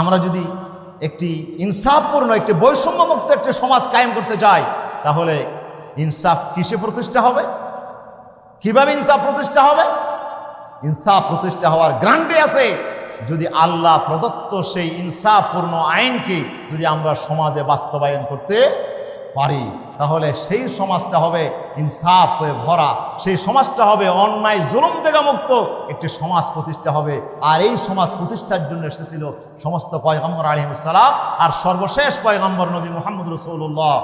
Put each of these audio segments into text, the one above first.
আমরা যদি একটি ইনসাফপূর্ণ, একটি বৈষম্যমুক্ত একটি সমাজ কায়েম করতে চাই, তাহলে ইনসাফ কিসে প্রতিষ্ঠা হবে? কীভাবে ইনসাফ প্রতিষ্ঠা হবে? ইনসাফ প্রতিষ্ঠা হওয়ার গ্রান্টি আছে, যদি আল্লাহ প্রদত্ত সেই ইনসাফপূর্ণ আইনকে যদি আমরা সমাজে বাস্তবায়ন করতে পারি। তাহলে সেই সমাজটা হবে ইনসাফ হয়ে ভরা। সেই সমাজটা হবে অন্যায়, জুলুম থেকে মুক্ত। একটি সমাজ প্রতিষ্ঠা হবে। আর এই সমাজ প্রতিষ্ঠার জন্য এসেছিল সমস্ত পয়গম্বর আলহিমসালাম আর সর্বশেষ পয়গম্বর নবী মোহাম্মদ রসৌল্লাহ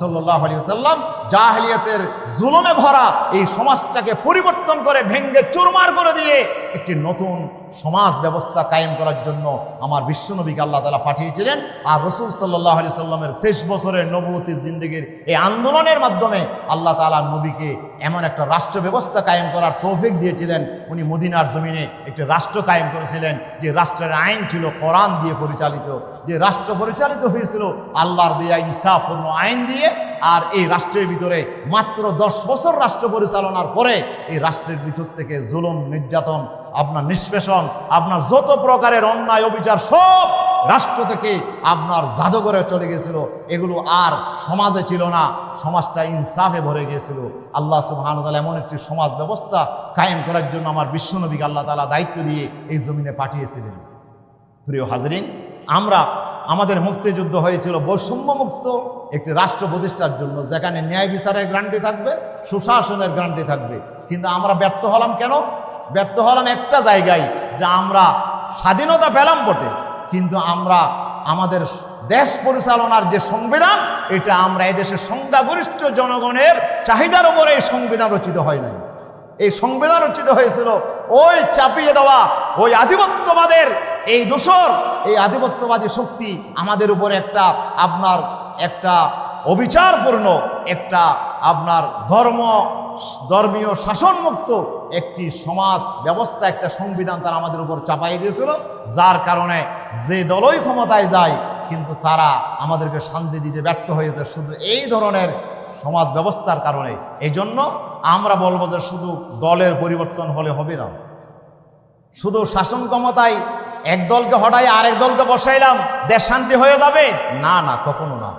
সাল্লাহ আলী সাল্লাম জাহলিয়াতের জুলুমে ভরা এই সমাজটাকে পরিবর্তন করে ভেঙ্গে চুরমার করে দিয়ে একটি নতুন সমাজ ব্যবস্থা কায়েম করার জন্য আমার বিশ্বনবীকে আল্লাহ তালা পাঠিয়েছিলেন। আর রসুল সাল্লাহ আলি সাল্লামের তেইশ বছরের নবতী জিন্দগির এই আন্দোলনের মাধ্যমে আল্লাহ তালা নবীকে এমন একটা রাষ্ট্র ব্যবস্থা কায়েম করার তৌফিক দিয়েছিলেন। উনি মদিনার জমিনে একটি রাষ্ট্র কায়েম করেছিলেন, যে রাষ্ট্রের আইন ছিল কোরআন দিয়ে পরিচালিত, যে রাষ্ট্র পরিচালিত হয়েছিল আল্লাহর দেয়া ইনসাফপূর্ণ আইন দিয়ে। আর এই রাষ্ট্রের ভিতরে মাত্র দশ বছর রাষ্ট্র পরিচালনার পরে এই রাষ্ট্রের ভিতর থেকে জুলুম, নির্যাতন আপনার নিষ্পেষণ, আপনার যত প্রকারের অন্যায় অবিচার সব রাষ্ট্র থেকে আপনার জাদুঘরে চলে গেছিল। এগুলো আর সমাজে ছিল না, সমাজটা ইনসাফে ভরে গিয়েছিল আল্লাহ সুবাহানুতাল এমন একটি সমাজ ব্যবস্থা কায়েম করার জন্য আমার বিশ্বনবীকে আল্লাহ তালা দায়িত্ব দিয়ে এই জমিনে পাঠিয়েছিলেন। প্রিয় হাজরিন, আমরা আমাদের মুক্তিযুদ্ধ হয়েছিল বৈষম্যমুক্ত একটি রাষ্ট্র প্রতিষ্ঠার জন্য, যেখানে ন্যায় বিচারের গ্রান্টি থাকবে, সুশাসনের গ্রান্টি থাকবে। কিন্তু আমরা ব্যর্থ হলাম কেন? ব্যর্থ হলাম একটা জায়গায় যে আমরা স্বাধীনতা পেলাম বটে, কিন্তু আমরা আমাদের দেশ পরিচালনার যে সংবিধান, এটা আমরা এদেশের সংখ্যাগরিষ্ঠ জনগণের চাহিদার উপরে এই সংবিধান রচিত হয় নাই। এই সংবিধান রচিত হয়েছিল ওই চাপিয়ে দেওয়া, ওই আধিপত্যবাদের এই দোষর, এই আধিপত্যবাদী শক্তি আমাদের উপরে একটা আপনার একটা অবিচারপূর্ণ একটা আপনার ধর্ম ধর্মীয় শাসনমুক্ত একটি সমাজ ব্যবস্থা, একটা সংবিধান তারা আমাদের উপর চাপাই দিয়েছিল, যার কারণে যে দলই ক্ষমতায় যায়, কিন্তু তারা আমাদেরকে শান্তি দিতে ব্যর্থ হয়েছে শুধু এই ধরনের সমাজ ব্যবস্থার কারণে। এই জন্য আমরা বলব যে শুধু দলের পরিবর্তন হলে হবে না। শুধু শাসন ক্ষমতায় এক দলকে হটাই আরেক দলকে বসাইলাম, দেশ শান্তি হয়ে যাবে? না না, কখনো না।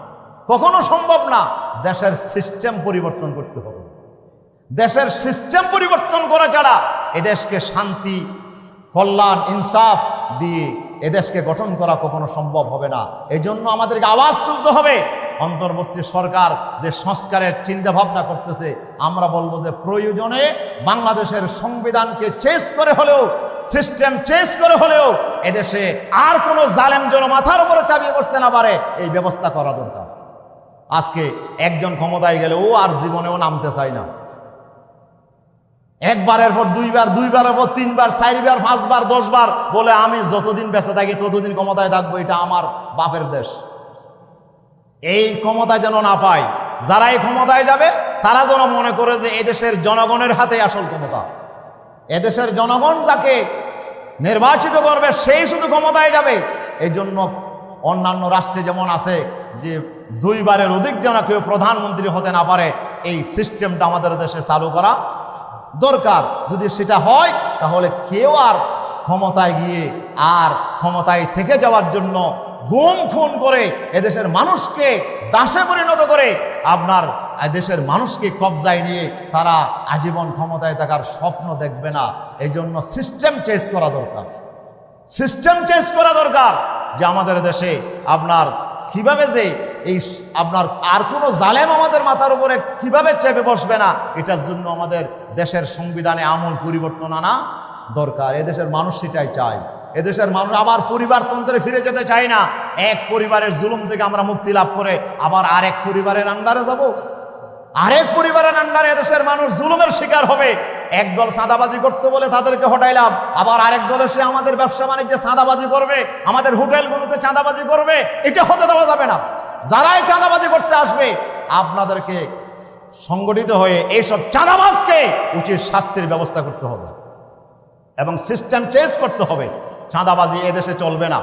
কখনো সম্ভব না। দেশের সিস্টেম পরিবর্তন করতে হবে। দেশের সিস্টেম পরিবর্তন করা ছাড়া এদেশকে শান্তি, কল্যাণ, ইনসাফ দিয়ে এদেশকে গঠন করা কখনো সম্ভব হবে না। এই জন্য আমাদেরকে আওয়াজ তুলতে হবে। অন্তর্বর্তী সরকার যে সংস্কারের চিন্তা ভাবনা করতেছে, আমরা বলব যে প্রয়োজনে বাংলাদেশের সংবিধানকে চেস করে হলেও সিস্টেম চেস করে হলেও এদেশে আর কোনো জালেম যেন মাথার উপরে চাপিয়ে বসতে না পারে, এই ব্যবস্থা করা দরকার। আজকে একজন ক্ষমতায় গেলে ও আর জীবনেও নামতে চায় না। একবারের পর দুইবার, দুইবারের পর তিনবার, চারবার, পাঁচবার, দশবার বলে আমি যতদিন বেঁচে থাকি ততদিন ক্ষমতায় থাকব, এটা আমার বাপের দেশ। এই ক্ষমতা যেন না পায় যারা এই ক্ষমতায় যাবে, তারা যেন মনে করে যে এদেশের জনগণের হাতে আসল ক্ষমতা। এদেশের জনগণ যাকে নির্বাচিত করবে, সেই শুধু ক্ষমতায় যাবে। এই জন্য অন্যান্য রাষ্ট্রে যেমন আছে যে দুইবারের অধিক যেন কেউ প্রধানমন্ত্রী হতে না পারে, এই সিস্টেমটা আমাদের দেশে চালু করা দরকার। যদি সেটা হয়, তাহলে কেউ আর ক্ষমতায় গিয়ে আর ক্ষমতায় থেকে যাওয়ার জন্য গুম, খুন করে এদেশের মানুষকে দাসে পরিণত করে আপনার দেশের মানুষকে কবজায় নিয়ে তারা আজীবন ক্ষমতায় থাকার স্বপ্ন দেখবে না। এই জন্য সিস্টেম চেঞ্জ করা দরকার। সিস্টেম চেঞ্জ করা দরকার যে আমাদের দেশে আপনার কীভাবে যে এই আপনার আর কোনো জালেম আমাদের মাথার উপরে কীভাবে চেপে বসবে না? এটার জন্য আমাদের দেশের সংবিধানে আমূল পরিবর্তন আনা দরকার। এদেশের মানুষ সেটাই চায়। এদেশের মানুষ আবার পরিবারতন্ত্রে ফিরে যেতে চায় না। এক পরিবারের জুলুম থেকে আমরা মুক্তি লাভ করে আবার আরেক পরিবারের আন্ডারে যাব। আরেক পরিবারের আন্ডারে এদেশের মানুষ জুলুমের শিকার হবে। একদল সাদাবাজি করতে বলে তাদেরকে হটাইলাম। আবার আরেক দল এসে আমাদের ব্যবসা বাণিজ্যে চাঁদাবাজি করবে। আমাদের হোটেলগুলোতে চাঁদাবাজি করবে। এটা হতে দেওয়া যাবে না। যারাই চাঁদাবাজি করতে আসবে, আপনাদেরকে সংগঠিত হয়ে এইসব চাঁদাবাজকে উচিত শাস্তির ব্যবস্থা করতে হবে। এবং সিস্টেম চেঞ্জ করতে হবে। চাঁদাবাজি এদেশে চলবে না।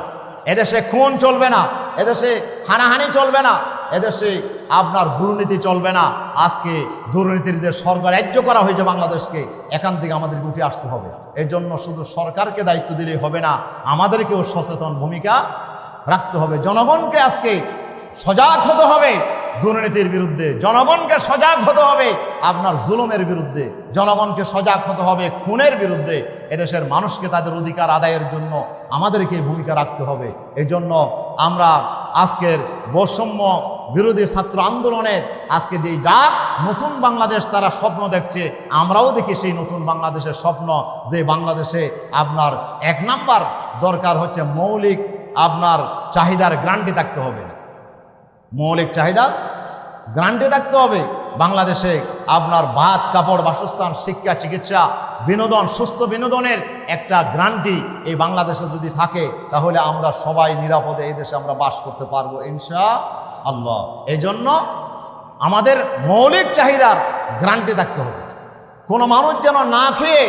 এদেশে খুন চলবে না। এদেশে হানাহানি চলবে না। এদেশে আপনার দুর্নীতি চলবে না। আজকে দুর্নীতির যে সরকার রাজ্য করা হয়েছে বাংলাদেশকে, এখান থেকে আমাদের উঠে আসতে হবে। এই জন্য শুধু সরকারকে দায়িত্ব দিলেই হবে না, আমাদেরকেও সচেতন ভূমিকা রাখতে হবে। জনগণকে আজকে সজাগ হতে হবে। দুর্নীতির বিরুদ্ধে জনগণকে সজাগ হতে হবে। আপনার জুলুমের বিরুদ্ধে জনগণকে সজাগ হতে হবে। খুনের বিরুদ্ধে এদেশের মানুষকে তাদের অধিকার আদায়ের জন্য আমাদেরকে ভূমিকা রাখতে হবে। এই জন্য আমরা আজকের বৈষম্য বিরোধী ছাত্র আন্দোলনের আজকে যেই ডাক, নতুন বাংলাদেশ তারা স্বপ্ন দেখছে, আমরাও দেখি সেই নতুন বাংলাদেশের স্বপ্ন যে বাংলাদেশে আপনার এক নাম্বার দরকার হচ্ছে মৌলিক, আপনার চাহিদার গ্রান্টি থাকতে হবে। মৌলিক চাহিদা। গ্রান্টে থাকতে হবে বাংলাদেশে আপনার ভাত, কাপড়, বাসস্থান, শিক্ষা, চিকিৎসা, বিনোদন, সুস্থ বিনোদনের একটা গ্রান্টি এই বাংলাদেশে যদি থাকে, তাহলে আমরা সবাই নিরাপদে এই দেশে আমরা বাস করতে পারব ইনশা আল্লাহ এই জন্য আমাদের মৌলিক চাহিদার গ্রান্টি থাকতে হবে। কোনো মানুষ যেন না খেয়ে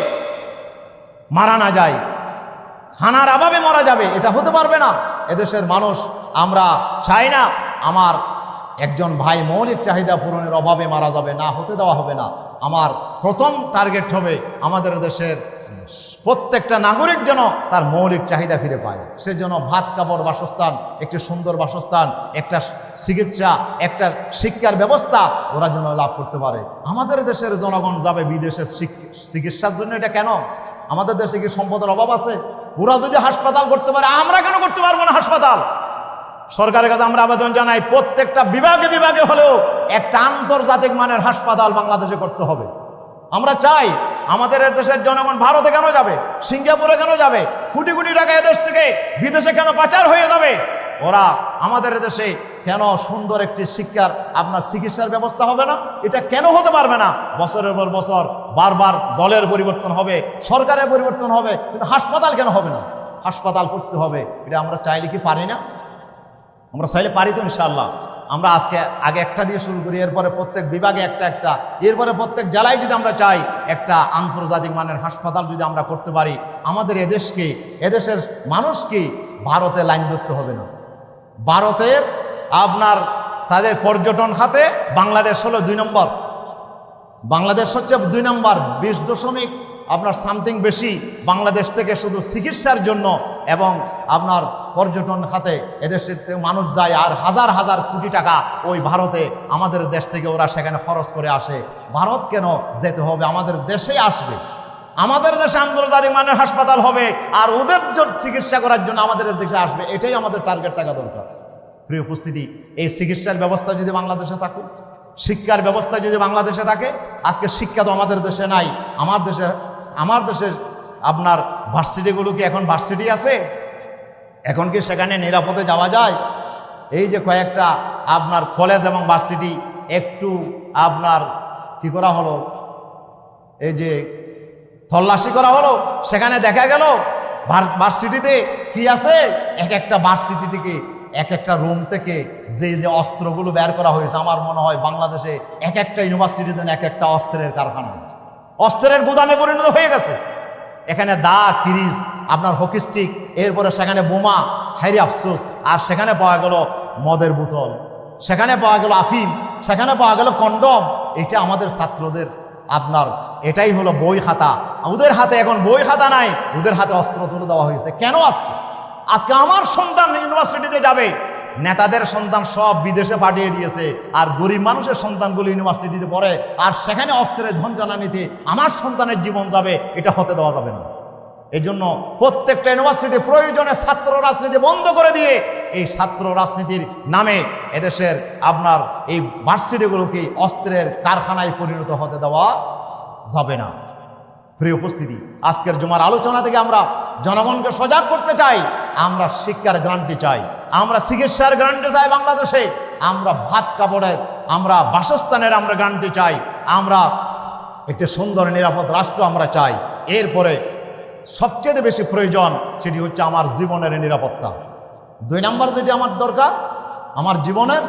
মারা না যায়, খানার অভাবে মারা যাবে, এটা হতে পারবে না। এদেশের মানুষ, আমরা চাই না আমার একজন ভাই মৌলিক চাহিদা পূরণের অভাবে মারা যাবে, না হতে দেওয়া হবে না। আমার প্রথম টার্গেট হবে আমাদের দেশের প্রত্যেকটা নাগরিক যেন তার মৌলিক চাহিদা ফিরে পায়। সে যেন ভাত, কাপড়, বাসস্থান, একটি সুন্দর বাসস্থান, একটা চিকিৎসা, একটা শিক্ষার ব্যবস্থা ওরা যেন লাভ করতে পারে। আমাদের দেশের জনগণ যাবে বিদেশে চিকিৎসার জন্য, এটা কেন? আমাদের দেশে কি সম্পদের অভাব আছে? ওরা যদি হাসপাতাল করতে পারে, আমরা কেন করতে পারব না হাসপাতাল? সরকারের কাছে আমরা আবেদন জানাই, প্রত্যেকটা বিভাগে বিভাগে হলেও একটা আন্তর্জাতিক মানের হাসপাতাল বাংলাদেশে করতে হবে। আমরা চাই আমাদের দেশের জনগণ ভারতে কেন যাবে, সিঙ্গাপুরে কেন যাবে, কোটি কোটি টাকা এদেশ থেকে বিদেশে কেন পাচার হয়ে যাবে? ওরা আমাদের দেশে কেন সুন্দর একটি শিক্ষার, আপনার চিকিৎসার ব্যবস্থা হবে না? এটা কেন হতে পারবে না? বছরের পর বছর বারবার দলের পরিবর্তন হবে, সরকারের পরিবর্তন হবে, কিন্তু হাসপাতাল কেন হবে না? হাসপাতাল করতে হবে, এটা আমরা চাইলে কি পারি না? আমরা চাইলে পারি তো ইনশাআল্লাহ। আমরা আজকে আগে একটা দিয়ে শুরু করি, এরপরে প্রত্যেক বিভাগে একটা একটা। এরপরে প্রত্যেক জেলায় যদি আমরা চাই একটা আন্তর্জাতিক মানের হাসপাতাল যদি আমরা করতে পারি, আমাদের এদেশকে এদেশের মানুষকে ভারতে লাইন ধরতে হবে না। ভারতের আপনার তাদের পর্যটন খাতে বাংলাদেশ হলো দুই নম্বর। বাংলাদেশ হচ্ছে দুই নম্বর, বিশ দশমিক আপনার সামথিং বেশি বাংলাদেশ থেকে শুধু চিকিৎসার জন্য এবং আপনার পর্যটন খাতে এদেশের মানুষ যায় আর হাজার হাজার কোটি টাকা ওই ভারতে আমাদের দেশ থেকে ওরা সেখানে খরচ করে আসে। ভারত কেন যেতে হবে? আমাদের দেশেই আসবে। আমাদের দেশে আন্তর্জাতিক মানের হাসপাতাল হবে আর ওদের চিকিৎসা করার জন্য আমাদের দেশে আসবে। এটাই আমাদের টার্গেট থাকা দরকার। প্রিয় উপস্থিতি, এই চিকিৎসার ব্যবস্থা যদি বাংলাদেশে থাকুক, শিক্ষার ব্যবস্থা যদি বাংলাদেশে থাকে, আজকে শিক্ষা তো আমাদের দেশে নাই, আমার দেশে আমার দেশে আপনার ভার্সিটিগুলো কি এখন ভার্সিটি আছে? এখন কি সেখানে নিরাপদে যাওয়া যায়? এই যে কয়েকটা আপনার কলেজ এবং ভার্সিটি, একটু আপনার কি করা হলো? এই যে তল্লাশি করা হলো, সেখানে দেখা গেল ভার্সিটিতে কি আছে? এক একটা ভার্সিটি থেকে এক একটা রুম থেকে যে যে অস্ত্রগুলো বের করা হয়েছে, আমার মনে হয় বাংলাদেশে এক একটা ইউনিভার্সিটিতে এক একটা অস্ত্রের কারখানা। অস্ত্রের গুদামে পরিণত হয়ে গেছে। এখানে দা কিরিস আপনার হকি স্টিক, এরপরে সেখানে বোমা, হাইরি আফসোস, আর সেখানে পাওয়া গেল মদের বোতল। সেখানে পাওয়া গেল আফিম, সেখানে পাওয়া গেল কন্ডম। এটা আমাদের ছাত্রদের আপনার, এটাই হলো বই খাতা। ওদের হাতে এখন বই খাতা নাই, ওদের হাতে অস্ত্র তুলে দেওয়া হয়েছে। কেন আজকে? আজকে আমার সন্তান ইউনিভার্সিটিতে যাবে নেতাদের সন্তান সব বিদেশে পাঠিয়ে দিয়েছে, আর গরিব মানুষের সন্তানগুলো ইউনিভার্সিটিতে পড়ে, আর সেখানে অস্ত্রের ঝঞ্ঝানানিতে আমার সন্তানের জীবন যাবে, এটা হতে দেওয়া যাবে না। এই জন্য প্রত্যেকটা ইউনিভার্সিটি প্রয়োজনে ছাত্র রাজনীতি বন্ধ করে দিয়ে, এই ছাত্র রাজনীতির নামে এদেশের আপনার এই ভার্সিটিগুলোকে অস্ত্রের কারখানায় পরিণত হতে দেওয়া যাবে না। প্রিয় উপস্থিতি, আজকের জমার আলোচনা থেকে আমরা জনগণকে সজাগ করতে চাই, আমরা শিক্ষার গ্রান্টি চাই। আমরা চিকিৎসার গ্রান্টি চাই বাংলাদেশে, আমরা ভাত কাপড়ের, আমরা বাসস্থানের আমরা গ্রান্টি চাই, আমরা একটি সুন্দর নিরাপদ রাষ্ট্র আমরা চাই। এরপরে সবচেয়ে বেশি প্রয়োজন সেটি হচ্ছে আমার জীবনের নিরাপত্তা। দুই নম্বর যেটি আমার দরকার, আমার জীবনের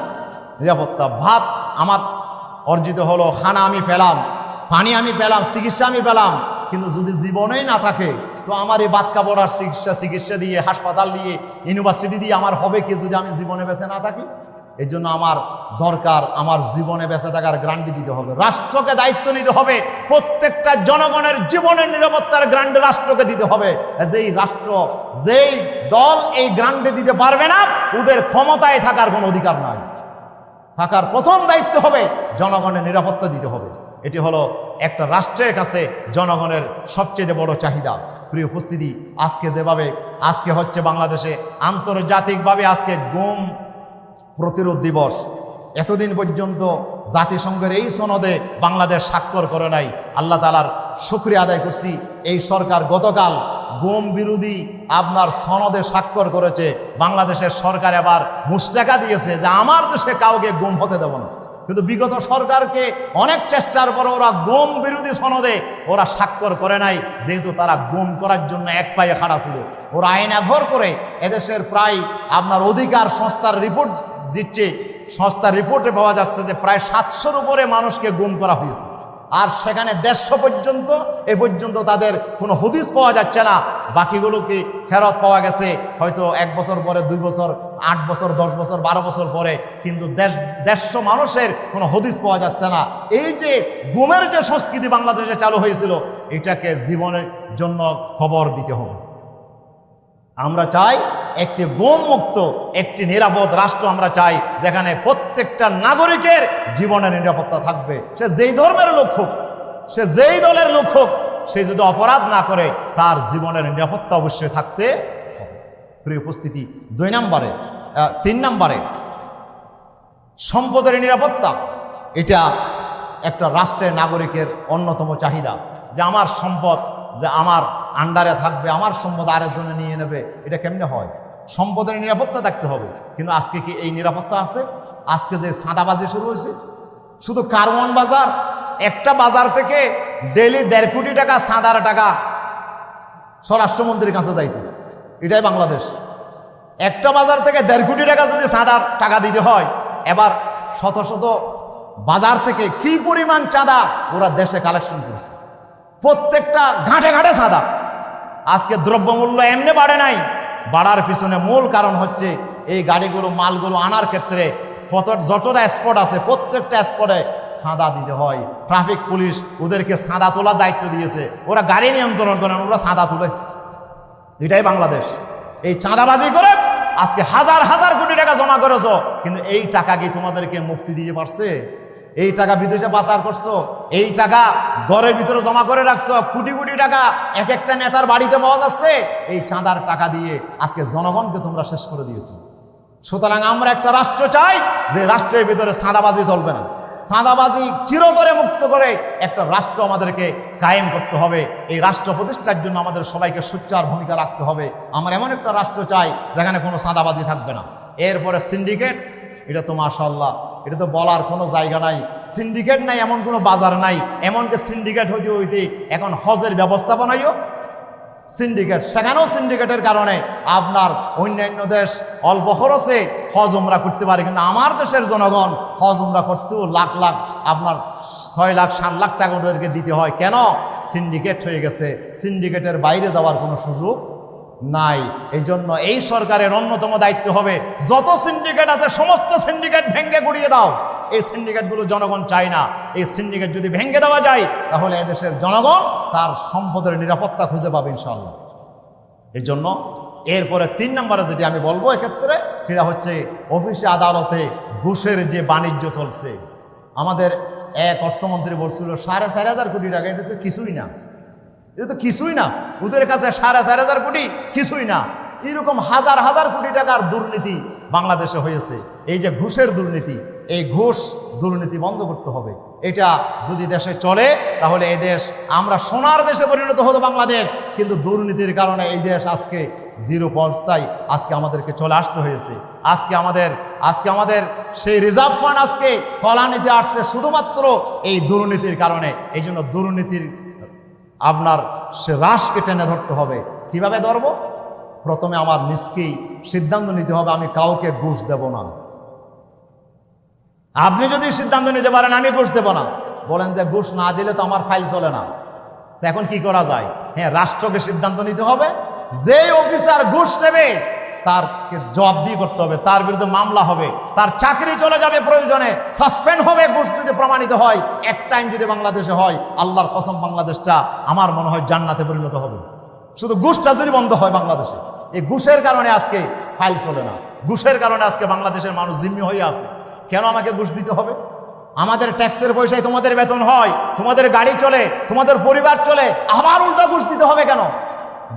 নিরাপত্তা। ভাত আমার অর্জিত হলো, খানা আমি পেলাম, পানি আমি পেলাম, চিকিৎসা আমি পেলাম, কিন্তু যদি জীবনেই না থাকে তো আমার এই বাদ কাপড় আর চিকিৎসা চিকিৎসা দিয়ে, হাসপাতাল দিয়ে ইউনিভার্সিটি দিয়ে আমার হবে কি যদি আমি জীবনে বেঁচে না থাকি? এই জন্য আমার দরকার আমার জীবনে বেঁচে থাকার গ্রান্টি দিতে হবে। রাষ্ট্রকে দায়িত্ব নিতে হবে। প্রত্যেকটা জনগণের জীবনের নিরাপত্তার গ্রান্ট রাষ্ট্রকে দিতে হবে। যেই রাষ্ট্র, যেই দল এই গ্রান্টে দিতে পারবে না, ওদের ক্ষমতায় থাকার কোনো অধিকার নাই। থাকার প্রথম দায়িত্ব হবে জনগণের নিরাপত্তা দিতে হবে। এটি হলো একটা রাষ্ট্রের কাছে জনগণের সবচেয়ে বড় চাহিদা। প্রিয় উপস্থিতি, আজকে যেভাবে, আজকে হচ্ছে বাংলাদেশে আন্তর্জাতিকভাবে আজকে গুম প্রতিরোধ দিবস। এতদিন পর্যন্ত জাতিসংঘের এই সনদে বাংলাদেশ স্বাক্ষর করে নাই। আল্লাহ তালার শুক্রিয়া আদায় করছি। এই সরকার গতকাল গুম বিরোধী আপনার সনদে স্বাক্ষর করেছে। বাংলাদেশের সরকার এবার মুস্টাকা দিয়েছে যে, আমার দেশে কাউকে গুম হতে দেব না। কিন্তু বিগত সরকারকে অনেক চেষ্টার পর ওরা গোম বিরোধী সনদে ওরা স্বাক্ষর করে নাই, যেহেতু তারা গুম করার জন্য এক পায়ে খাড়া ছিল। ওরা আয়না ঘর করে এদেশের প্রায় আপনার অধিকার সংস্থার রিপোর্ট দিচ্ছে, সংস্থার রিপোর্টে পাওয়া যাচ্ছে যে প্রায় সাতশোর উপরে মানুষকে গুম করা হয়েছে। আর সেখানে দেড়শো পর্যন্ত, এ পর্যন্ত তাদের কোনো হদিস পাওয়া যাচ্ছে না। বাকিগুলোকে ফেরত পাওয়া গেছে? হয়তো এক বছর পরে, দুই বছর, আট বছর, দশ বছর, বারো বছর পরে, কিন্তু দেশ, দেড়শো মানুষের কোনো হদিস পাওয়া যাচ্ছে না। এই যে গুমের যে সংস্কৃতি বাংলাদেশে চালু হয়েছিল, এটাকে জীবনের জন্য খবর দিতে হবে। আমরা চাই একটি মুক্ত একটি নিরাপদ রাষ্ট্র আমরা চাই, যেখানে প্রত্যেকটা নাগরিকের জীবনের নিরাপত্তা থাকবে। সে যেই ধর্মের লোক হোক, সে যেই দলের লোক হোক, সে যদি অপরাধ না করে, তার জীবনের নিরাপত্তা অবশ্যই থাকতে প্রিয় উপস্থিতি, দুই নম্বরে তিন নম্বরে, সম্পদের নিরাপত্তা, এটা একটা রাষ্ট্রের নাগরিকের অন্যতম চাহিদা। যে আমার সম্পদ, যে আমার আন্ডারে থাকবে, আমার সম্পদ আরেকজনে নিয়ে নেবে, এটা কেমনে হয়? সম্পদের নিরাপত্তা থাকতে হবে। কিন্তু আজকে কি এই নিরাপত্তা আছে? আজকে যে সাদাবাজি শুরু হয়েছে, শুধু কারওয়ান বাজার, একটা বাজার থেকে ডেলি দেড় কোটি টাকা সাদার টাকা স্বরাষ্ট্রমন্ত্রীর কাছে যাইত। এটাই বাংলাদেশ। একটা বাজার থেকে দেড় কোটি টাকা যদি চাঁদার টাকা দিতে হয়, এবার শত শত বাজার থেকে কি পরিমাণ চাঁদা ওরা দেশে কালেকশন করেছে। প্রত্যেকটা ঘাটে ঘাটে চাঁদা আজকে দ্রব্যমূল্য এমনি বাড়ে নাই। বাড়ার পিছনে মূল কারণ হচ্ছে এই গাড়িগুলো, মালগুলো আনার ক্ষেত্রে কত যতটা স্পট আছে, প্রত্যেকটা স্পটে চাঁদা দিতে হয়। ট্রাফিক পুলিশ ওদেরকে চাঁদা তোলার দায়িত্ব দিয়েছে। ওরা গাড়ি নিয়ন্ত্রণ করেন ওরা চাঁদা তুলে। এটাই বাংলাদেশ। এই চাঁদাবাজি করে আজকে হাজার হাজার কোটি টাকা জমা করেছ, কিন্তু এই টাকা কি তোমাদেরকে মুক্তি দিতে পারছে? এই টাকা বিদেশে পাচার করছ, এই টাকা ঘরের ভিতরে জমা করে রাখছো, কোটি কোটি টাকা এক একটা নেতার বাড়িতে পাওয়া যাচ্ছে, এই চাঁদার টাকা দিয়ে আজকে জনগণকে তোমরা শেষ করে দিয়েছ। সুতরাং আমরা একটা রাষ্ট্র চাই যে রাষ্ট্রের ভিতরে সাদাবাজি চলবে না। সাদাবাজি চিরতরে মুক্ত করে একটা রাষ্ট্র আমাদেরকে কায়েম করতে হবে। এই রাষ্ট্র প্রতিষ্ঠার জন্য আমাদের সবাইকে সোচ্চার ভূমিকা রাখতে হবে। আমরা এমন একটা রাষ্ট্র চাই যেখানে কোনো সাদাবাজি থাকবে না। এরপরে সিন্ডিকেট এটা তো মাশাল্লাহ এটা তো বলার কোনো জায়গা নাই। সিন্ডিকেট নাই, এমন কোনো বাজার নাই। এমনকি সিন্ডিকেট হইতে হইতে এখন হজের ব্যবস্থাপনাইও সিন্ডিকেট সেখানেও সিন্ডিকেটের কারণে আপনার অন্যান্য দেশ অল্প খরচে হজ উমরা করতে পারে। কিন্তু আমার দেশের জনগণ হজ উমরা করতেও লাখ লাখ, আপনার ছয় লাখ, সাত লাখ টাকা ওদেরকে দিতে হয়। কেন? সিন্ডিকেট হয়ে গেছে। সিন্ডিকেটের বাইরে যাওয়ার কোনো সুযোগ নাই। এই জন্য এই সরকারের অন্যতম দায়িত্ব হবে, যত সিন্ডিকেট আছে, সমস্ত সিন্ডিকেট ভেঙ্গে গুড়িয়ে দাও। এই সিন্ডিকেটগুলো জনগণ চায় না। এই সিন্ডিকেট যদি ভেঙ্গে দেওয়া যায়, তাহলে এদেশের জনগণ তার সম্পদের নিরাপত্তা খুঁজে পাবে ইনশাল্লাহ এই জন্য এরপরে তিন নম্বরে যেটি আমি বলব এক্ষেত্রে, সেটা হচ্ছে অফিসে আদালতে ঘুষের যে বাণিজ্য চলছে। আমাদের এক অর্থমন্ত্রী বলছিল, সাড়ে চার হাজার কোটি টাকা, এটা তো কিছুই না। এটা তো কিছুই না। ওদের কাছে সাড়ে চার হাজার কোটি, কিছুই না। এরকম হাজার হাজার কোটি টাকার দুর্নীতি বাংলাদেশে হয়েছে। এই যে ঘুষের দুর্নীতি, এই ঘুষ দুর্নীতি বন্ধ করতে হবে। এটা যদি দেশে চলে, তাহলে এই দেশ আমরা সোনার দেশে পরিণত হতো বাংলাদেশ। কিন্তু দুর্নীতির কারণে এই দেশ আজকে জিরো অবস্থায় আজকে আমাদেরকে চলে আসতে হয়েছে। আজকে আমাদের আজকে আমাদের সেই রিজার্ভ ফান্ড আজকে তলানিতে আসছে শুধুমাত্র এই দুর্নীতির কারণে। এই জন্য দুর্নীতির আপনার সে রাশকে টেনে ধরতে হবে। কীভাবে ধরবো? প্রথমে আমার নিজকেই সিদ্ধান্ত নিতে হবে, আমি কাউকে ঘুষ দেব না। আপনি যদি সিদ্ধান্ত নিতে পারেন, আমি ঘুষ দেব না। বলেন যে ঘুষ না দিলে তো আমার ফাইল চলে না। তো এখন কি করা যায়? হ্যাঁ রাষ্ট্রকে সিদ্ধান্ত নিতে হবে যে অফিসার ঘুষ নেবে তারকে জবাবদিহি করতে হবে, তার বিরুদ্ধে মামলা হবে, তার চাকরি চলে যাবে প্রয়োজনে সাসপেন্ড হবে ঘুষ যদি প্রমাণিত হয়, এক টাইম যদি বাংলাদেশে হয়, আল্লাহর কসম বাংলাদেশটা আমার মনে হয় জান্নাতে পরিণত হবে। শুধু ঘুষটা যদি বন্ধ হয় বাংলাদেশে, এই ঘুষের কারণে আজকে ফাইল চলে না, ঘুষের কারণে আজকে বাংলাদেশের মানুষ জিম্মি হয়ে আছে। কেন আমাকে ঘুষ দিতে হবে? আমাদের ট্যাক্সের পয়সায় তোমাদের বেতন হয়, তোমাদের গাড়ি চলে, তোমাদের পরিবার চলে, আবার উল্টা ঘুষ দিতে হবে কেন?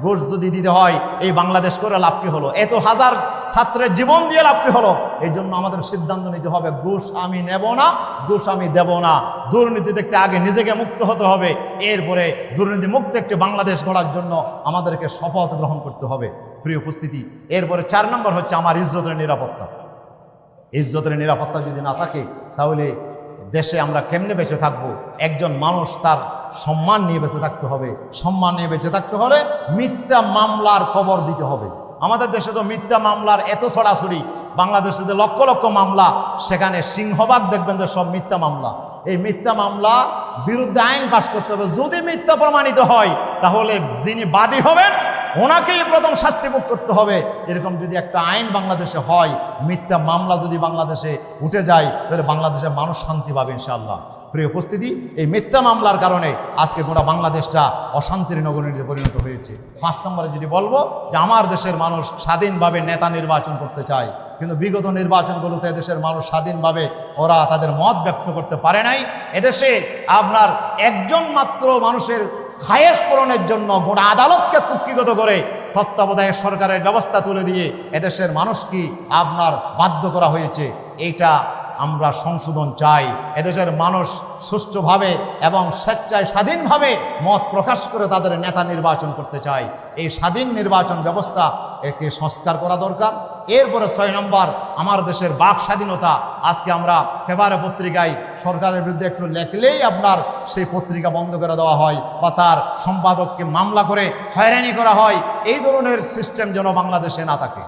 ঘুষ যদি দিতে হয়, এই বাংলাদেশ করে লাভ কি হলো? এত হাজার ছাত্রের জীবন দিয়ে লাভ কি হলো? এই জন্য আমাদের সিদ্ধান্ত নিতে হবে, ঘুষ আমি নেব না, ঘুষ আমি দেব না। দুর্নীতি দেখতে আগে নিজেকে মুক্ত হতে হবে, এরপরে দুর্নীতি মুক্ত একটি বাংলাদেশ গড়ার জন্য আমাদেরকে শপথ গ্রহণ করতে হবে। প্রিয় উপস্থিতি, এরপরে চার নম্বর হচ্ছে আমার ইজ্জতের নিরাপত্তা। ইজ্জতের নিরাপত্তা যদি না থাকে, তাহলে দেশে আমরা কেমনে বেঁচে থাকব? একজন মানুষ তার সম্মান নিয়ে বেঁচে থাকতে হবে। সম্মান নিয়ে বেঁচে থাকতে হলে মিথ্যা মামলার কবর দিতে হবে। আমাদের দেশে তো মিথ্যা মামলার এত ছড়াছড়ি। বাংলাদেশে যে লক্ষ লক্ষ মামলা, সেখানে সিংহবাগ দেখবেন যে সব মিথ্যা মামলা। এই মিথ্যা মামলা বিরুদ্ধে আইন পাশ করতে হবে। যদি মিথ্যা প্রমাণিত হয়, তাহলে যিনি বাদী হবেন ওনাকেই প্রথম শাস্তি ভোগ করতে হবে। এরকম যদি একটা আইন বাংলাদেশে হয়, মিথ্যা মামলা যদি বাংলাদেশে উঠে যায়, তাহলে বাংলাদেশের মানুষ শান্তি পাবে ইনশাআল্লাহ। প্রিয় উপস্থিতি, এই মিথ্যা মামলার কারণে আজকে গোটা বাংলাদেশটা অশান্তির নগরীতে পরিণত হয়েছে। পাঁচ নম্বরে যদি বলব যে আমার দেশের মানুষ স্বাধীনভাবে নেতা নির্বাচন করতে চায়, কিন্তু বিগত নির্বাচনগুলোতে এদেশের মানুষ স্বাধীনভাবে ওরা তাদের মত ব্যক্ত করতে পারে নাই। এদেশে আপনার একজন মাত্র মানুষের খায়েশ পূরণের জন্য গোটা আদালতকে কুক্ষিগত করে তত্ত্বাবধায়ক সরকারের ব্যবস্থা তুলে দিয়ে এদেশের মানুষ কি আপনার বাধ্য করা হয়েছে। এইটা আমরা সংশোধন চাই। এদেশের মানুষ সুষ্ঠুভাবে এবং স্বেচ্ছায় স্বাধীনভাবে মত প্রকাশ করে তাদের নেতা নির্বাচন করতে চায় এই স্বাধীন নির্বাচন ব্যবস্থা একে সংস্কার করা দরকার। এরপরে ছয় নম্বর, আমার দেশের বাক স্বাধীনতা। আজকে আমরা ফেভারে পত্রিকায় সরকারের বিরুদ্ধে একটু লেখলেই আপনার সেই পত্রিকা বন্ধ করে দেওয়া হয় বা তার সম্পাদককে মামলা করে হয়রানি করা হয়। এই ধরনের সিস্টেম যেন বাংলাদেশে না থাকে।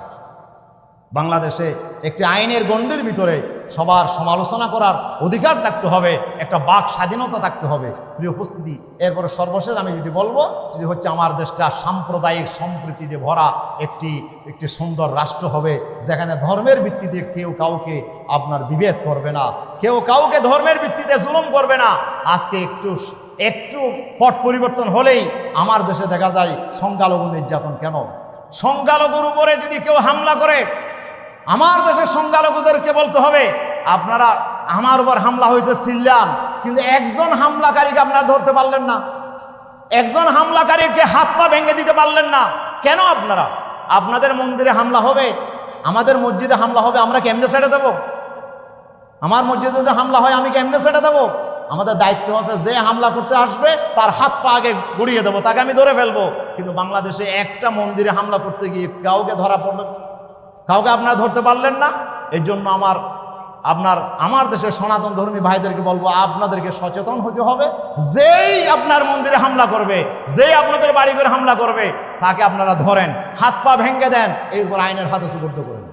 বাংলাদেশে একটি আইনের গণ্ডের ভিতরে সবার সমালোচনা করার অধিকার থাকতে হবে, একটা বাক স্বাধীনতা থাকতে হবে। প্রিয় উপস্থিতি, এরপরে সর্বশেষ আমি যদি বলব যদি হচ্ছে আমার দেশটা সাম্প্রদায়িক সম্প্রীতিতে ভরা একটি একটি সুন্দর রাষ্ট্র হবে, যেখানে ধর্মের ভিত্তিতে কেউ কাউকে আপনার বিভেদ করবে না, কেউ কাউকে ধর্মের ভিত্তিতে জুলুম করবে না। আজকে একটু একটু পট পরিবর্তন হলেই আমার দেশে দেখা যায় সংখ্যালঘু নির্যাতন কেন? সংখ্যালঘুর উপরে যদি কেউ হামলা করে আমার দেশের সংখ্যালঘুদেরকে বলতে হবে, আপনারা আমার উপর হামলা হয়েছে সিল্লান কিন্তু একজন হামলাকারীকে আপনারা ধরতে পারলেন না। একজন হামলাকারীকে হাত পা ভেঙে দিতে পারলেন না। কেন আপনারা? আপনাদের মন্দিরে হামলা হবে, আমাদের মসজিদে হামলা হবে, আমরা কেমনে ছেড়ে দেবো? আমার মসজিদে যদি হামলা হয়, আমি কেমনে ছেড়ে দেবো? আমাদের দায়িত্ব আছে, যে হামলা করতে আসবে, তার হাত পা আগে গুড়িয়ে দেবো, তাকে আমি ধরে ফেলব। কিন্তু বাংলাদেশে একটা মন্দিরে হামলা করতে গিয়ে কাউকে ধরা পড়ল কাউকে আপনারা ধরতে পারলেন না। এই জন্য আমার, আপনার, আমার দেশের সনাতন ধর্মী ভাইদেরকে বলব, আপনাদেরকে সচেতন হতে হবে। যেই আপনার মন্দিরে হামলা করবে, যেই আপনাদের বাড়ি করে হামলা করবে, তাকে আপনারা ধরেন, হাত পা ভেঙে দেন, এরপর আইনের হাতে সুপর্দ করেন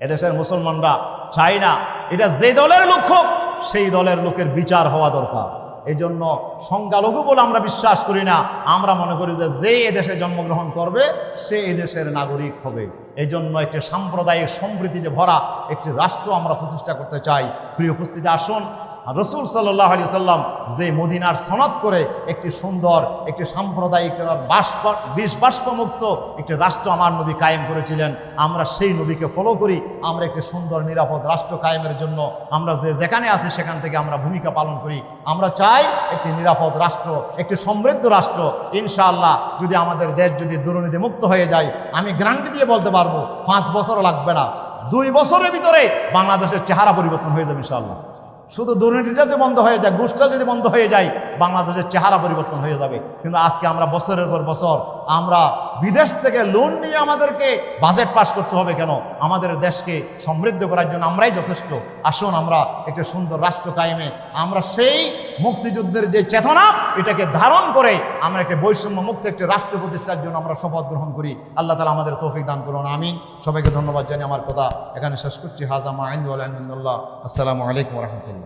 এদেশের মুসলমানরা চাই না। এটা যে দলের লোক হোক, সেই দলের লোকের বিচার হওয়া দরকার। এই জন্য সংখ্যালঘু বলে আমরা বিশ্বাস করি না। আমরা মনে করি যে যে এদেশে জন্মগ্রহণ করবে, সে এদেশের নাগরিক হবে। এই জন্য একটি সাম্প্রদায়িক সম্প্রীতিতে ভরা একটি রাষ্ট্র আমরা প্রতিষ্ঠা করতে চাই। প্রিয় উপস্থিতি আসুন রসুল সাল্লাহ আলি সাল্লাম যে মদিনার সনদ করে একটি সুন্দর, একটি সাম্প্রদায়িক বাষ্প, বিষ বাষ্পমুক্ত একটি রাষ্ট্র আমার নবী কায়েম করেছিলেন। আমরা সেই নবীকে ফলো করি। আমরা একটি সুন্দর, নিরাপদ রাষ্ট্র কায়েমের জন্য আমরা যে যেখানে আছি সেখান থেকে আমরা ভূমিকা পালন করি। আমরা চাই একটি নিরাপদ রাষ্ট্র, একটি সমৃদ্ধ রাষ্ট্র। ইনশাআল্লাহ যদি আমাদের দেশ যদি দুর্নীতি মুক্ত হয়ে যায়, আমি গ্যারান্টি দিয়ে বলতে পারব, পাঁচ বছরও লাগবে না। দুই বছরের ভিতরে বাংলাদেশের চেহারা পরিবর্তন হয়ে যাবে ইনশাআল্লাহ। শুধু দুর্নীতিটা যদি বন্ধ হয়ে যায় ঘুষটা যদি বন্ধ হয়ে যায়, বাংলাদেশের চেহারা পরিবর্তন হয়ে যাবে। কিন্তু আজকে আমরা বছরের পর বছর আমরা বিদেশ থেকে লোন নিয়ে আমাদেরকে বাজেট পাস করতে হবে কেন? আমাদের দেশকে সমৃদ্ধ করার জন্য আমরাই যথেষ্ট। আসুন আমরা একটা সুন্দর রাষ্ট্র কায়েমে, আমরা সেই মুক্তিযুদ্ধের যে চেতনা, এটাকে ধারণ করে আমরা একটা বৈষম্য মুক্ত একটি রাষ্ট্র প্রতিষ্ঠার জন্য আমরা শপথ গ্রহণ করি। আল্লাহ তালা আমাদের তৌফিক দান করুন, আমিন। সবাইকে ধন্যবাদ জানিয়ে আমার কথা এখানে শেষ করছি। হাজামা আইন্দুল্লাহ আসসালামু আলাইকুম রহমতুল্লাহ।